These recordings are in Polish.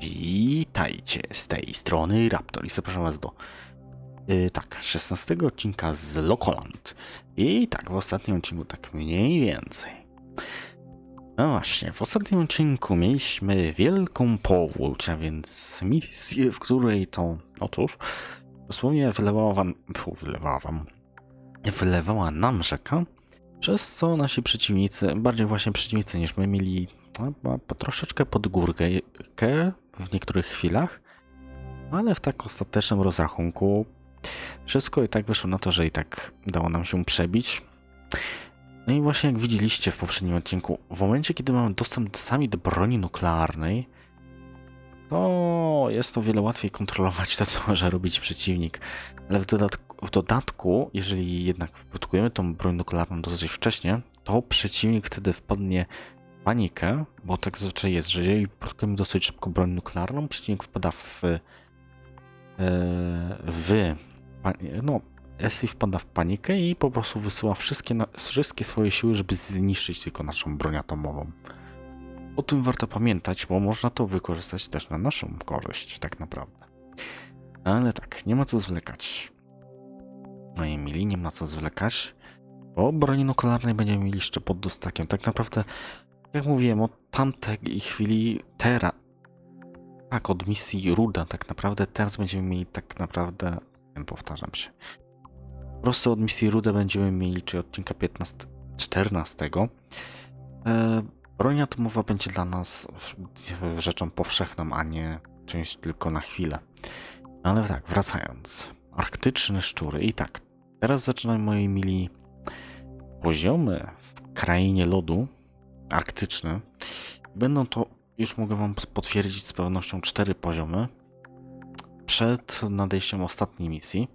Witajcie z tej strony Raptor i zapraszam was do yy, tak, 16 odcinka z Lokoland. I tak, w ostatnim odcinku tak mniej więcej. No właśnie, w ostatnim odcinku mieliśmy wielką powódź, a więc misję, w której to, otóż, dosłownie wylewała wam, fu, wylewała wam, wylewała nam rzeka, przez co nasi przeciwnicy, bardziej właśnie przeciwnicy niż my, mieli po troszeczkę pod górkę w niektórych chwilach, ale w tak ostatecznym rozrachunku wszystko i tak wyszło na to, że i tak dało nam się przebić. No i właśnie jak widzieliście w poprzednim odcinku, w momencie kiedy mamy dostęp sami do broni nuklearnej, to jest to wiele łatwiej kontrolować to, co może robić przeciwnik. Ale w dodatku, w dodatku jeżeli jednak produkujemy tą broń nuklearną dosyć wcześnie, to przeciwnik wtedy wpadnie panikę, bo tak zazwyczaj jest, że jeżeli produkujemy dosyć szybko broń nuklearną, przeciwnik wpada w, e, w no, SI wpada w panikę i po prostu wysyła wszystkie, wszystkie swoje siły, żeby zniszczyć tylko naszą broń atomową. O tym warto pamiętać, bo można to wykorzystać też na naszą korzyść, tak naprawdę. Ale tak, nie ma co zwlekać. No i mili, nie ma co zwlekać, bo broni nuklearnej będziemy mieli jeszcze pod dostakiem. Tak naprawdę, jak mówiłem, od tamtej chwili, teraz, tak, od misji Ruda, tak naprawdę, teraz będziemy mieli tak naprawdę, wiem, powtarzam się, po prostu od misji Ruda będziemy mieli, czy odcinka 15, 14, e, broń atomowa będzie dla nas rzeczą powszechną, a nie czymś tylko na chwilę. Ale tak, wracając. Arktyczne szczury. I tak, teraz zaczynamy, moi mili, poziomy w krainie lodu arktyczne. Będą to, już mogę wam potwierdzić z pewnością, cztery poziomy przed nadejściem ostatniej misji.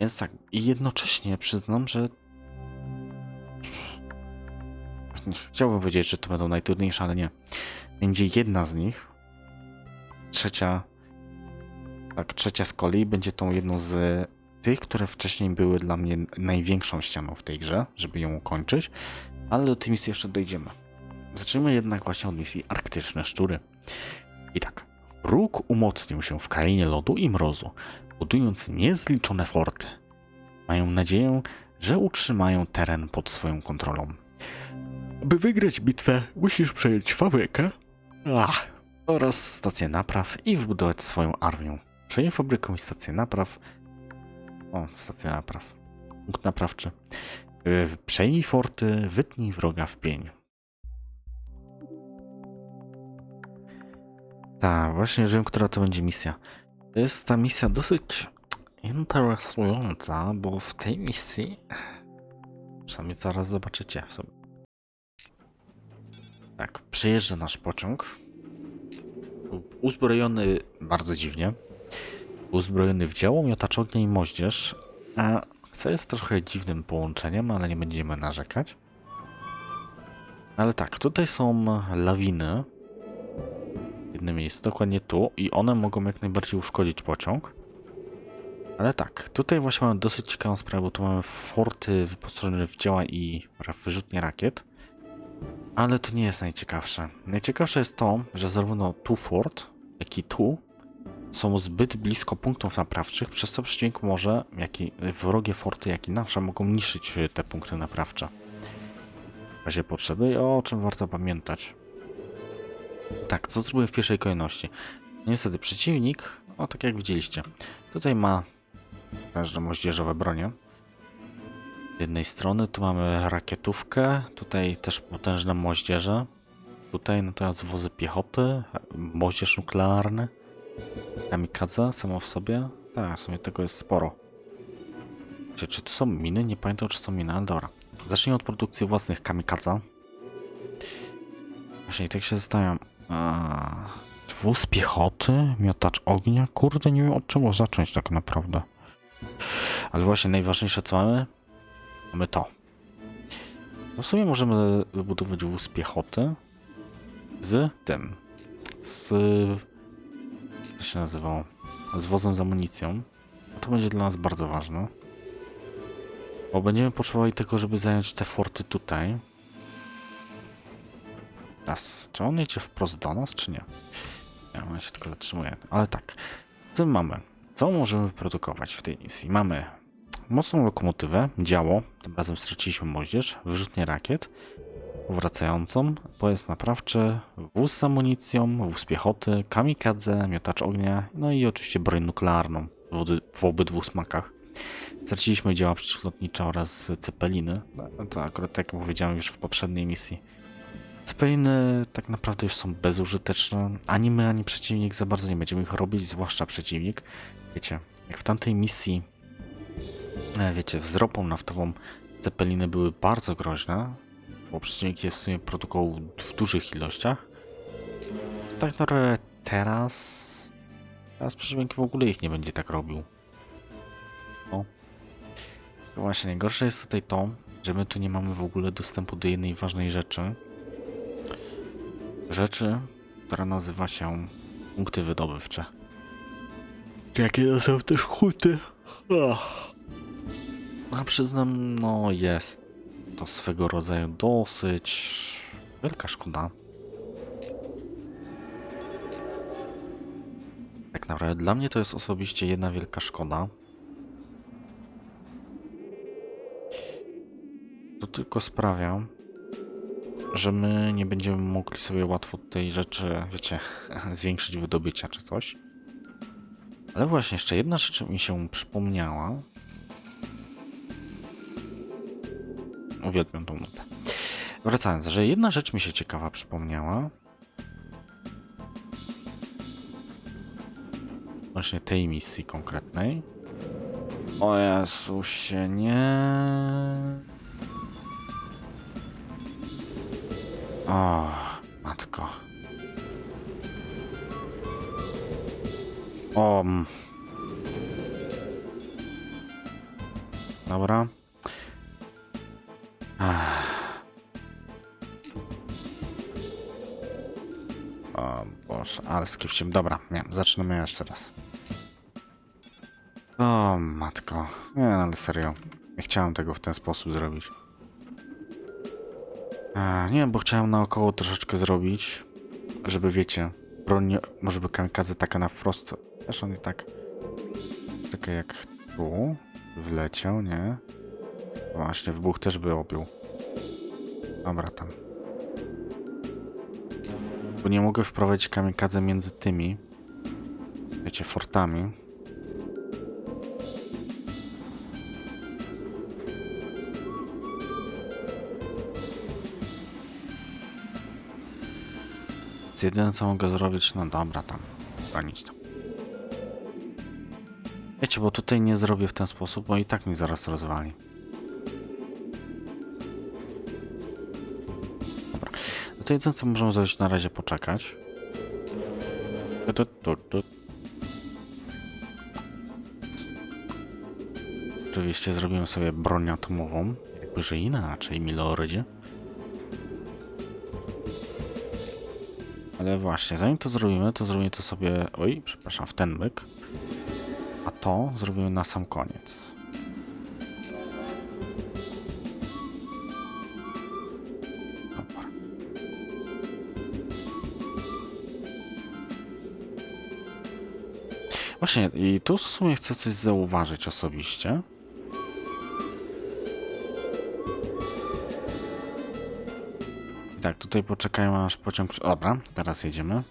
Więc tak, i jednocześnie przyznam, że chciałbym powiedzieć, że to będą najtrudniejsze, ale nie. Będzie jedna z nich, trzecia, tak, trzecia z kolei będzie tą jedną z tych, które wcześniej były dla mnie największą ścianą w tej grze, żeby ją ukończyć, ale do tej misji jeszcze dojdziemy. Zacznijmy jednak właśnie od misji Arktyczne Szczury. I tak, wróg umocnił się w krainie lodu i mrozu, budując niezliczone forty. Mają nadzieję, że utrzymają teren pod swoją kontrolą. By wygrać bitwę, musisz przejąć fabrykę Ach. oraz stację napraw i wybudować swoją armię. Przejmij fabrykę i stację napraw. O, stacja napraw. Punkt naprawczy. Yy, Przejmij forty, wytnij wroga w pień. Tak, właśnie wiem, która to będzie misja. To jest ta misja dosyć interesująca, bo w tej misji sami zaraz zobaczycie w sobie. Tak, przyjeżdża nasz pociąg. Uzbrojony bardzo dziwnie. Uzbrojony w działo, miotacz ognia i moździerz. Co jest trochę dziwnym połączeniem, ale nie będziemy narzekać. Ale tak, tutaj są lawiny. W jednym miejscu, dokładnie tu. I one mogą jak najbardziej uszkodzić pociąg. Ale tak, tutaj właśnie mamy dosyć ciekawą sprawę, bo tu mamy forty wyposażone w działa i wyrzutnie rakiet. Ale to nie jest najciekawsze. Najciekawsze jest to, że zarówno tu fort, jak i tu są zbyt blisko punktów naprawczych, przez co przeciwnik może, jak i wrogie forty, jak i nasze, mogą niszczyć e, te punkty naprawcze. W razie potrzeby, o czym warto pamiętać. Tak, co zrobiłem w pierwszej kolejności? Niestety przeciwnik, no tak jak widzieliście, tutaj ma też moździerzowe bronie. Z jednej strony tu mamy rakietówkę, tutaj też potężne moździerze. Tutaj natomiast wozy piechoty, moździerz nuklearny, kamikadze samo w sobie. Tak, w sumie tego jest sporo. Czy, czy to są miny? Nie pamiętam czy są miny, ale dobra. Zacznijmy od produkcji własnych kamikadza. Właśnie tak się zastanawiam. Wóz piechoty, miotacz ognia. Kurde, nie wiem od czego zacząć tak naprawdę. Ale właśnie najważniejsze co mamy? Mamy to. No w sumie możemy wybudować wóz piechoty z tym. Z. Co się nazywało? Z wozem z amunicją. To będzie dla nas bardzo ważne. Bo będziemy potrzebowali tego, żeby zająć te forty tutaj. Teraz, czy on jedzie wprost do nas, czy nie? Ja ona się tylko zatrzymuje. Ale tak, co my mamy? Co możemy wyprodukować w tej misji? Mamy mocną lokomotywę, działo, tym razem straciliśmy moździerz, wyrzutnię rakiet, wracającą, pojazd naprawczy, wóz z amunicją, wóz piechoty, kamikadze, miotacz ognia, no i oczywiście broń nuklearną w, obyd- w obydwu smakach. Straciliśmy działa przeciwlotnicze oraz cepeliny. No, to akurat tak jak powiedziałem już w poprzedniej misji. Cepeliny tak naprawdę już są bezużyteczne. Ani my, ani przeciwnik za bardzo nie będziemy ich robić, zwłaszcza przeciwnik. Wiecie, jak w tamtej misji, e, wiecie, z ropą naftową cepeliny były bardzo groźne, bo przeciwnik je w sumie produkował w dużych ilościach. Tak naprawdę teraz, teraz przeciwnik w ogóle ich nie będzie tak robił. O. Tylko właśnie najgorsze jest tutaj to, że my tu nie mamy w ogóle dostępu do jednej ważnej rzeczy. Rzeczy, która nazywa się punkty wydobywcze. Jakie to są też huty? A przyznam, no jest to swego rodzaju dosyć wielka szkoda. Tak naprawdę dla mnie to jest osobiście jedna wielka szkoda. To tylko sprawia, że my nie będziemy mogli sobie łatwo tej rzeczy, wiecie, zwiększyć wydobycia czy coś. Ale właśnie jeszcze jedna rzecz mi się przypomniała. Uwielbiam tą nutę. Wracając, że jedna rzecz mi się ciekawa przypomniała. Właśnie tej misji konkretnej. O Jezusie, nie. O, matko. O. mm. Dobra. O Boże, ale skipciem. Dobra, nie, zaczynamy jeszcze raz. O, matko. Nie, no, ale serio. Nie chciałem tego w ten sposób zrobić. A, nie, bo chciałem naokoło troszeczkę zrobić, żeby wiecie, broń, może by kamikadze taka na wprost, też on i tak, czekaj jak tu, wleciał, nie? Właśnie, wybuch też by obił. Dobra, tam. Bo nie mogę wprowadzić kamikadze między tymi, wiecie, fortami. Więc jedyne co mogę zrobić, no dobra tam, bronić to. Wiecie, bo tutaj nie zrobię w ten sposób, bo i tak mi zaraz rozwali. To jedyne co możemy zrobić na razie poczekać. Oczywiście zrobimy sobie broń atomową, jakby że inaczej, milordzie. Ale właśnie, zanim to zrobimy, to zrobimy to sobie, oj, przepraszam, w ten myk. A to zrobimy na sam koniec. Właśnie, i tu w sumie chcę coś zauważyć osobiście. Tak, tutaj poczekajmy aż pociąg... przy- Dobra, teraz jedziemy.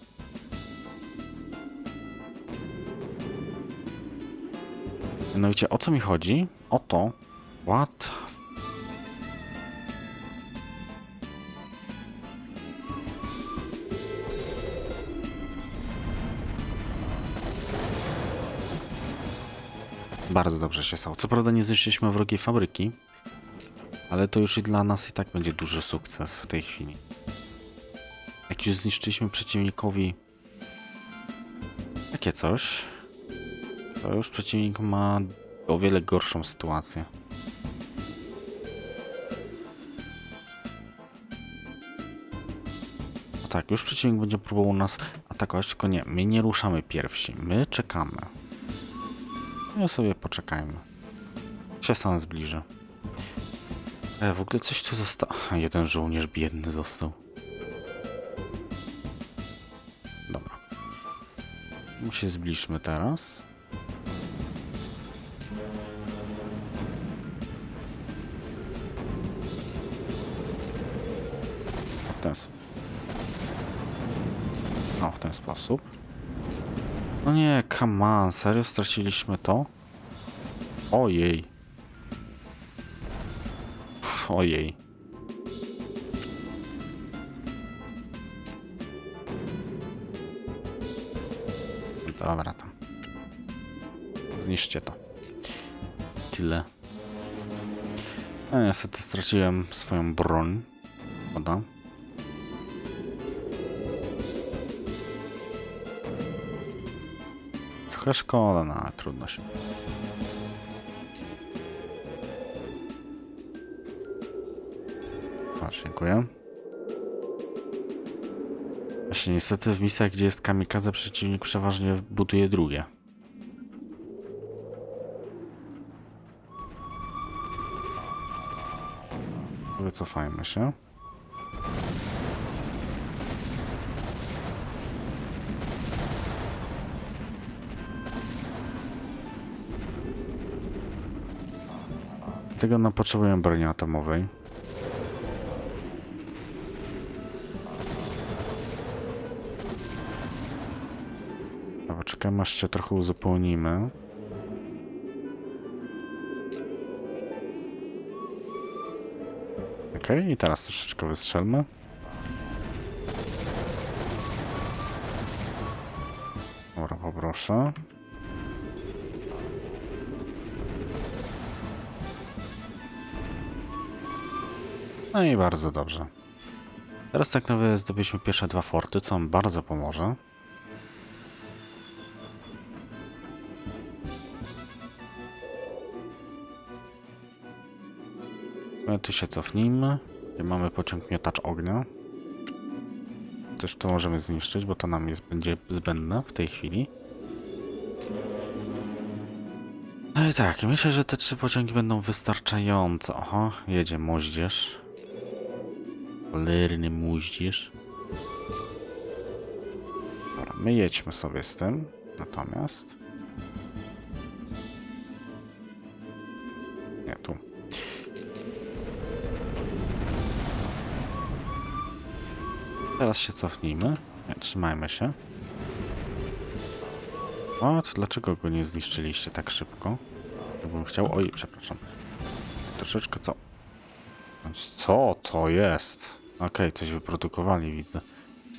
Mianowicie o co mi chodzi? O to... What? Bardzo dobrze się stało. Co prawda nie zniszczyliśmy wrogiej fabryki, ale to już i dla nas i tak będzie duży sukces w tej chwili. Jak już zniszczyliśmy przeciwnikowi takie coś, to już przeciwnik ma o wiele gorszą sytuację. No tak, już przeciwnik będzie próbował nas atakować, tylko nie, my nie ruszamy pierwsi, my czekamy. My sobie poczekajmy. Się sam zbliży. E, w ogóle coś tu zostało. Jeden żołnierz biedny został. Dobra. mu się zbliżmy teraz. W ten sposób. O, w ten sposób. No nie, come on, serio straciliśmy to? Ojej. Pff, Ojej. Dobra, tam. Zniszczcie to. Tyle. No niestety straciłem swoją broń. Szkoda. Trochę szkoda, no ale trudno się. Patrz, dziękuję. Właśnie niestety w misjach, gdzie jest kamikaze, przeciwnik przeważnie buduje drugie. Wycofajmy się. Tego no potrzebuję broni atomowej. Dobra, czekamy aż się trochę uzupełnimy. Okej, i teraz troszeczkę wystrzelmy. Dobra, poproszę. No i bardzo dobrze. Teraz tak naprawdę zdobyliśmy pierwsze dwa forty, co nam bardzo pomoże. My tu się cofnijmy. Gdzie mamy pociąg miotacz ognia. Też to możemy zniszczyć, bo to nam jest, będzie zbędne w tej chwili. No i tak, myślę, że te trzy pociągi będą wystarczające. Oho, jedzie moździerz. Cholerny moździerz. Dobra, my jedźmy sobie z tym. Natomiast... Nie, tu. Teraz się cofnijmy. Nie, trzymajmy się. To dlaczego go nie zniszczyliście tak szybko? Bym chciał... Oj, przepraszam. Troszeczkę co? Co to jest? Okej, coś wyprodukowali, widzę.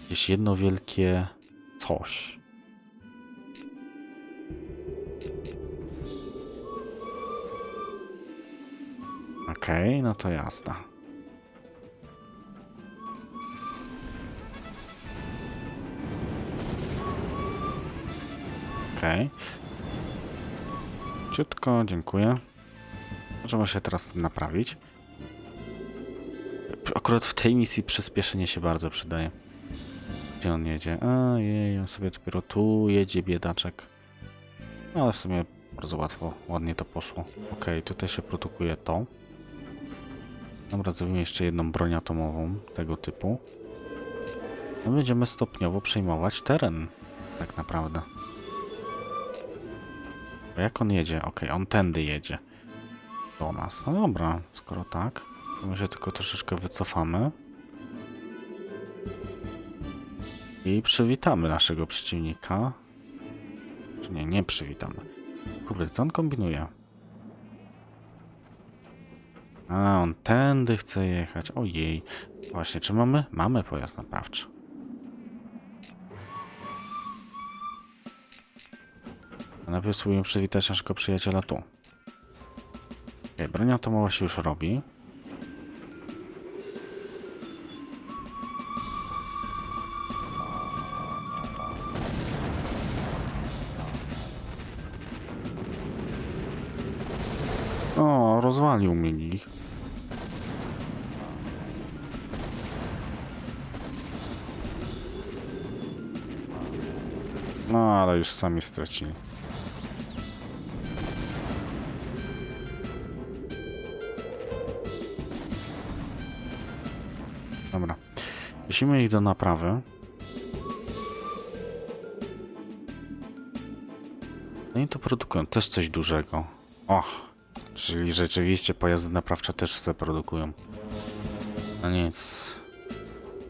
Jakieś jedno wielkie coś. Okej, no to jasne. Okej. Ciutko, dziękuję. Możemy się teraz naprawić. Akurat w tej misji przyspieszenie się bardzo przydaje. Gdzie on jedzie? A jej, on sobie dopiero tu jedzie, biedaczek. No, ale w sumie bardzo łatwo, ładnie to poszło. Okej, tutaj się produkuje to. Dobra, zrobimy jeszcze jedną broń atomową tego typu. No będziemy stopniowo przejmować teren, tak naprawdę. Jak on jedzie? Okej, on tędy jedzie do nas. No dobra, skoro tak, my się tylko troszeczkę wycofamy. I przywitamy naszego przeciwnika. Czy nie, nie przywitamy. Kurde, co on kombinuje? A, on tędy chce jechać. Ojej. Właśnie, czy mamy? Mamy pojazd naprawczy. A najpierw spróbujemy przywitać naszego przyjaciela tu. Okay, broń się już robi. Rozwalił mi ich. No, ale już sami stracili. Dobra. Musimy ich do naprawy. No i to produkują też coś dużego. Och, czyli rzeczywiście pojazdy naprawcze też zaprodukują. No nic.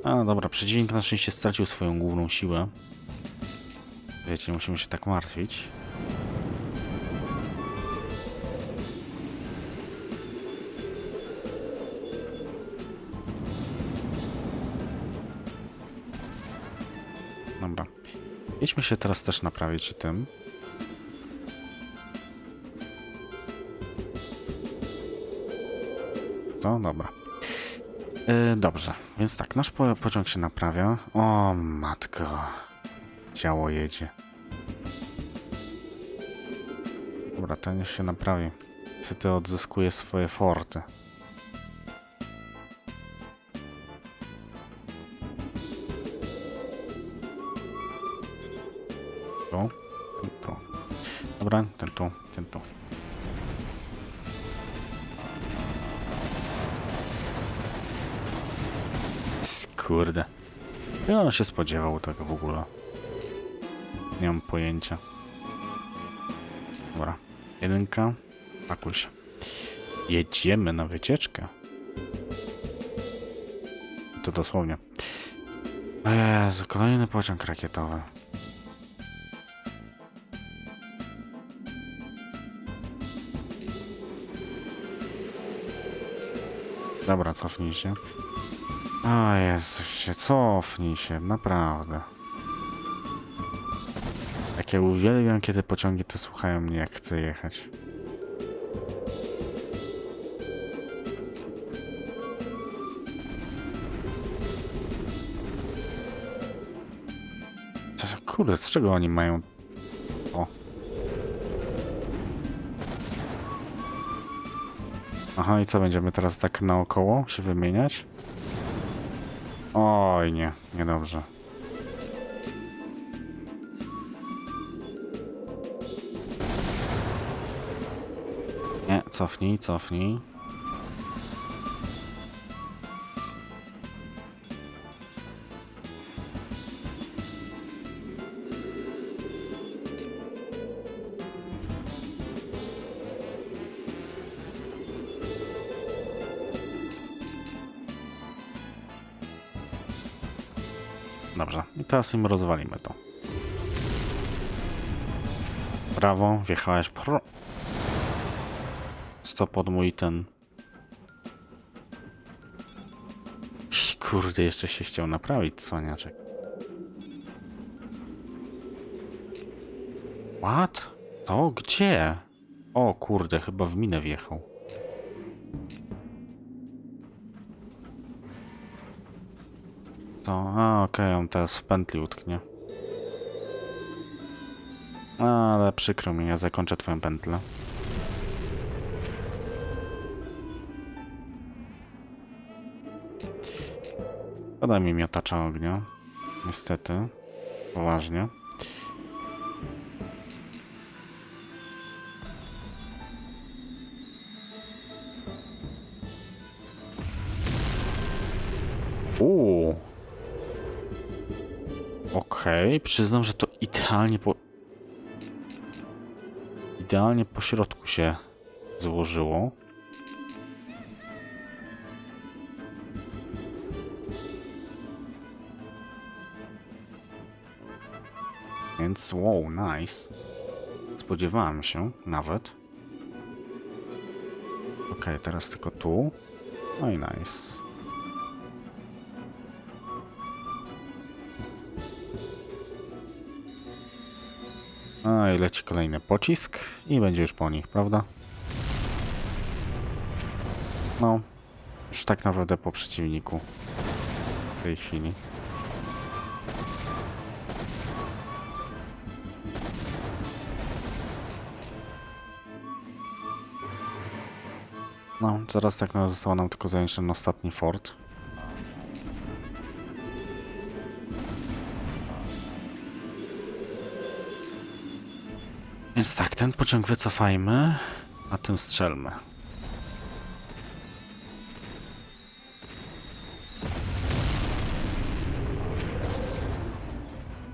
A no dobra, przeciwnik na szczęście stracił swoją główną siłę. Wiecie, musimy się tak martwić. Dobra. Jedźmy się teraz też naprawić tym. To dobra. Yy, dobrze, więc tak, nasz po pociąg się naprawia. O matko. Ciało jedzie. Dobra, ten już się naprawi. City odzyskuje swoje forty. Tu, ten tu. Dobra, ten tu, ten tu. Kurde. Ja on się spodziewał tego w ogóle. Nie mam pojęcia. Dobra. Jedynka. Pakuj się. Jedziemy na wycieczkę. To dosłownie. Jezu, kolejny pociąg rakietowy. Dobra, cofnij się. O Jezus się, cofnij się, naprawdę. Jak ja uwielbiam, kiedy pociągi to słuchają mnie, jak chcę jechać. Kurde, z czego oni mają... O. Aha, i co, będziemy teraz tak naokoło się wymieniać? Oj, nie, niedobrze. Nie, cofnij, cofnij. I teraz im rozwalimy to. Brawo, wjechałeś pro... Stop pod mój ten... Kurde, jeszcze się chciał naprawić, cwaniaczek. What? To gdzie? O kurde, chyba w minę wjechał. To, a okej, on teraz w pętli utknie. Ale przykro mi, ja zakończę twoją pętlę. Podaj mi miotacza ognia. Niestety. Poważnie. Okej, przyznam, że to idealnie po... Idealnie po środku się złożyło. Więc wow, nice. Spodziewałem się nawet. Okej, teraz tylko tu. No i nice. A i leci kolejny pocisk i będzie już po nich, prawda? No, już tak naprawdę po przeciwniku w tej chwili. No, teraz tak naprawdę zostało nam tylko zająć ten ostatni fort. Więc tak, ten pociąg wycofajmy, a tym strzelmy.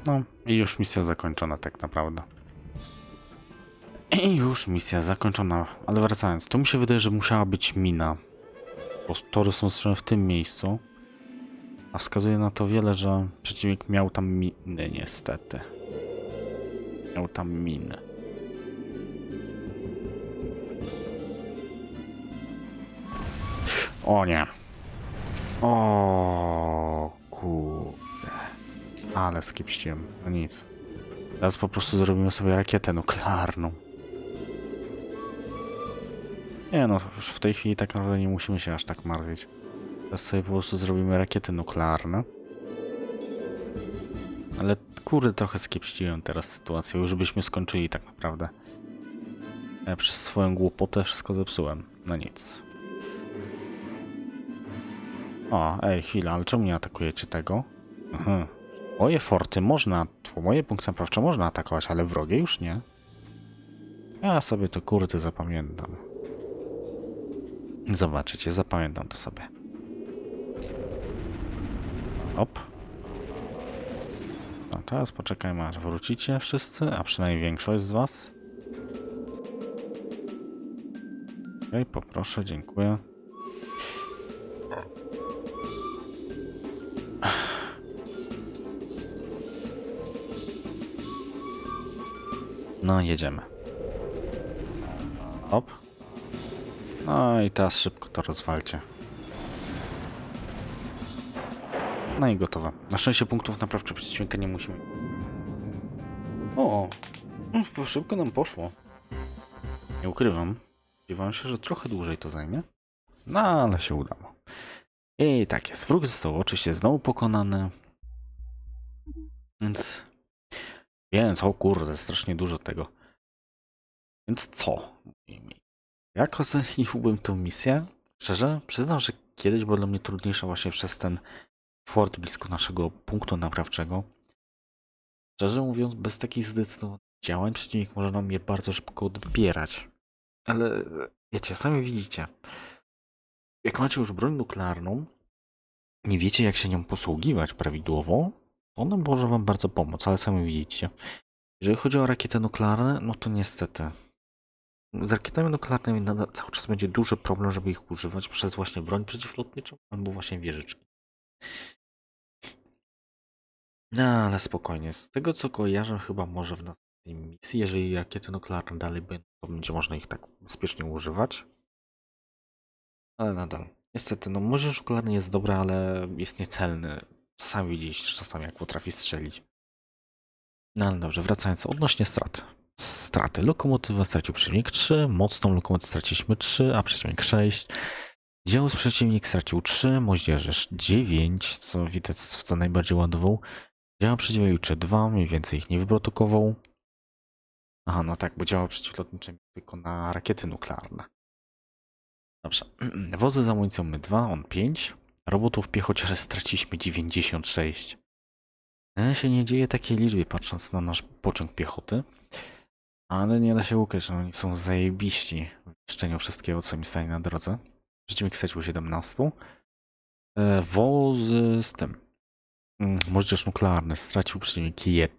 No i już misja zakończona tak naprawdę. I już misja zakończona. Ale wracając, to mi się wydaje, że musiała być mina. Bo tory są strzelone w tym miejscu. A wskazuje na to wiele, że przeciwnik miał tam miny, niestety. Miał tam miny. O nie. O kurde. Ale skipściłem. No nic. Teraz po prostu zrobimy sobie rakietę nuklearną. Nie no, już w tej chwili tak naprawdę nie musimy się aż tak martwić. Teraz sobie po prostu zrobimy rakiety nuklearne. Ale kurde, trochę skiepściłem teraz sytuację. Już byśmy skończyli tak naprawdę. Ja przez swoją głupotę wszystko zepsułem. No nic. O, ej, chwila, ale czemu nie atakujecie tego? Aha. Moje forty można, moje punkty naprawcze można atakować, ale wrogie już nie. Ja sobie to kurde zapamiętam. Zobaczycie, zapamiętam to sobie. Op. No teraz poczekajmy aż wrócicie wszyscy, a przynajmniej większość z was. Okej, poproszę, dziękuję. No, jedziemy. Hop. No i teraz szybko to rozwalcie. No i gotowe. Na szczęście punktów naprawczych przeciwnika nie musimy. O, bo szybko nam poszło. Nie ukrywam. Spodziewałem się, że trochę dłużej to zajmie. No, ale się udało. I tak jest. Wróg został oczywiście znowu pokonany. Więc... Więc, o kurde, strasznie dużo tego. Więc co? Jak oceniłbym tą misję? Szczerze, przyznam, że kiedyś była dla mnie trudniejsza właśnie przez ten fort blisko naszego punktu naprawczego. Szczerze mówiąc, bez takich zdecydowanych działań przeciwnik może nam je bardzo szybko odbierać. Ale wiecie, sami widzicie, jak macie już broń nuklearną, nie wiecie jak się nią posługiwać prawidłowo, ona może wam bardzo pomóc, ale sami widzicie. Jeżeli chodzi o rakiety nuklearne, no to niestety. Z rakietami nuklearnymi nadal cały czas będzie duży problem, żeby ich używać przez właśnie broń przeciwlotniczą albo właśnie wieżyczki. No, ale spokojnie. Z tego co kojarzę, chyba może w następnej misji, jeżeli rakiety nuklearne dalej będą, to będzie można ich tak bezpiecznie używać. Ale nadal. Niestety, no młodzież nuklearny jest dobra, ale jest niecelny. Sami widzieliście czasami, jak potrafi strzelić. No ale dobrze, wracając odnośnie strat. Straty. Lokomotywa stracił przeciwnik 3, mocną lokomotywę straciliśmy 3, a przeciwnik 6. Dział przeciwnik stracił 3, moździerzysz 9, co widać w co najbardziej ładował. Dział przeciwnicze 2, mniej więcej ich nie wyprodukował. Aha, no tak, bo działa przeciwlotnicze tylko na rakiety nuklearne. Dobrze. Wozy z amunicją my 2, on 5. Robotów piechociarzy straciliśmy 96. E, się nie dzieje takiej liczbie, patrząc na nasz pociąg piechoty. Ale nie da się ukryć, że oni są zajebiści w niszczeniu wszystkiego, co mi stanie na drodze. Przeciwnik stracił 17. E, wozy z tym. Mm, Moździerz nuklearny stracił przeciwnik 1.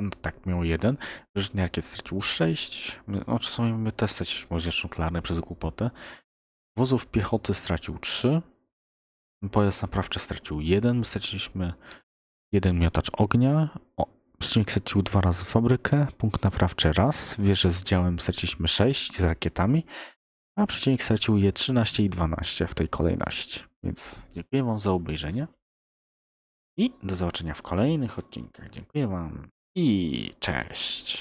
On tak miał 1. Wyrzutny rakiet stracił 6. No, czasami my też stracić moździerz nuklearny przez głupotę. Wozów piechoty stracił 3. Pojazd naprawczy stracił 1. My straciliśmy jeden miotacz ognia. O, Przeciwnik stracił dwa razy fabrykę, punkt naprawczy raz, wieżę z działem straciliśmy 6 z rakietami, a przeciwnik stracił je 13 i 12 w tej kolejności. Więc dziękuję Wam za obejrzenie i do zobaczenia w kolejnych odcinkach. Dziękuję Wam i cześć.